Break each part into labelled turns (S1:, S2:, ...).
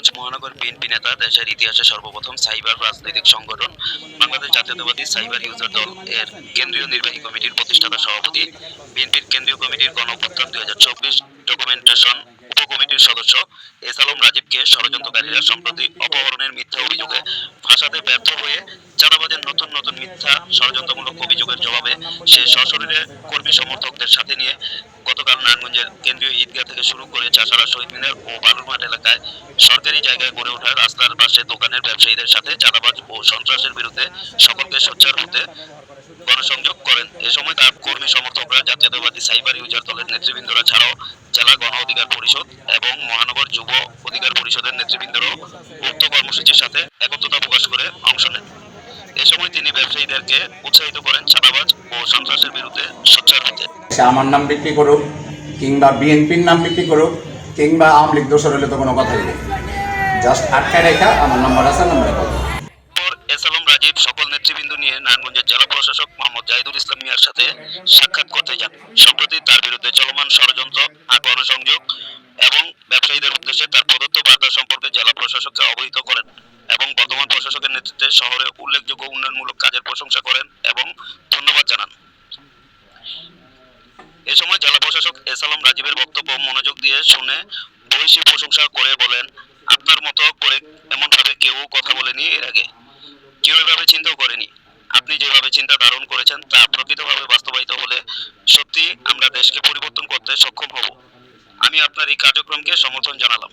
S1: নারায়ণগঞ্জ মহানগর বিএনপি নেতা, দেশের ইতিহাসে সর্বপ্রথম সাইবার রাজনৈতিক সংগঠন, বাংলাদেশ জাতীয়তাবাদী সাইবার ইউজার দল এর কেন্দ্রীয় নির্বাহী কমিটির প্রতিষ্ঠাতা সভাপতি, বিএনপির কেন্দ্রীয় কমিটির গণঅভ্যুত্থান দুই হাজার চব্বিশ ডকুমেন্টেশন উপকমিটির সদস্য এস আলম রাজীবকে ষড়যন্ত্রকারীরা সম্প্রতি অপহরণের মিথ্যা অভিযোগে ফাঁসাতে ব্যর্থ হয়ে চাঁদাবাজের নতুন নতুন মিথ্যা ষড়যন্ত্রমূলক অভিযোগের জবাবে সে সশরীরে কর্মী সমর্থকদের সাথে নিয়ে গতকাল নারায়ণগঞ্জের কেন্দ্রীয় ঈদগাহ থেকে শুরু করে চাষারা, শহীদ মিনার ও বালুরমাঠ এলাকায় সরকারি জায়গায় গড়ে ওঠা রাস্তার পাশে দোকানের ব্যবসায়ীদের সাথে চাঁদাবাজ ও সন্ত্রাসের বিরুদ্ধে সকলকে সোচ্চার হতে গণসংযোগ করেন। এ সময় তার কর্মী সমর্থকরা জাতীয়তাবাদী সাইবার ইউজার দলের নেতৃবৃন্দরা ছাড়াও জেলা গণ অধিকার পরিষদ এবং মহানগর যুব অধিকার পরিষদের নেতৃবৃন্দরাও উক্ত কর্মসূচির সাথে একত্রতা প্রকাশ করে অংশ নেন। এ সময় তিনি ব্যবসায়ীদেরকে উৎসাহিত করেন চাঁদাবাজ ও সন্ত্রাসের বিরুদ্ধে সোচ্চার হতে।
S2: আমার নাম বিক্রি করুক কিংবা বিএনপির নাম বিক্রি করুক কিংবা আওয়ামী লীগ দোষর হলে তো কোনো কথাই নেই। জাস্ট আটকায় রেখা, আমার নাম্বার আছে নাম্বারে কল
S1: সকল নেতৃবৃন্দ নিয়ে নারায়ণগঞ্জের জেলা প্রশাসক মোহাম্মদ জাহিদুল ইসলাম মিয়ার সাথে সাক্ষাৎ করতে যান। সম্প্রতি তার বিরুদ্ধে চলমান ষড়যন্ত্র আর গণসংযোগ এবং ব্যবসায়ীদের উদ্দেশ্যে তার প্রদত্ত বার্তা সম্পর্কে জেলা প্রশাসককে অবহিত করেন এবং বর্তমান প্রশাসকের নেতৃত্বে শহরে উল্লেখযোগ্য উন্নয়নমূলক কাজের প্রশংসা করেন এবং প্রশাসক এস আলম রাজীবের বক্তব্য মনোযোগ দিয়ে শুনে বহিষী প্রশংসা করে বলেন আপনার মতো করে এমনভাবে কেউ কথা বলেনি এর আগে। কেউ এভাবে চিন্তাও করেনি। আপনি যেভাবে চিন্তা ধারণ করেছেন তা প্রকৃতভাবে বাস্তবায়িত হলে সত্যি আমরা দেশকে পরিবর্তন করতে সক্ষম হব। আমি আপনার এই কার্যক্রমকে সমর্থন জানালাম।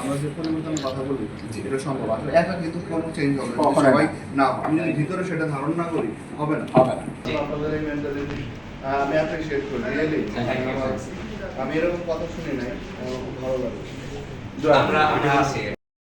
S3: আমরা যে পরিবর্তন কথা বলি এটা সম্ভব আসলে একা কিন্তু কোনো চেঞ্জ হবে না। সবাই না আমি যদি ভিতরে সেটা ধারণ না করি হবে না।
S2: হবে না।
S3: আমি অ্যাপ্রিসিয়েট করি রিয়েলি আমি এরকম কথা শুনি নাই আমার খুব ভালো লাগে।
S4: আমরা আমরা আছি।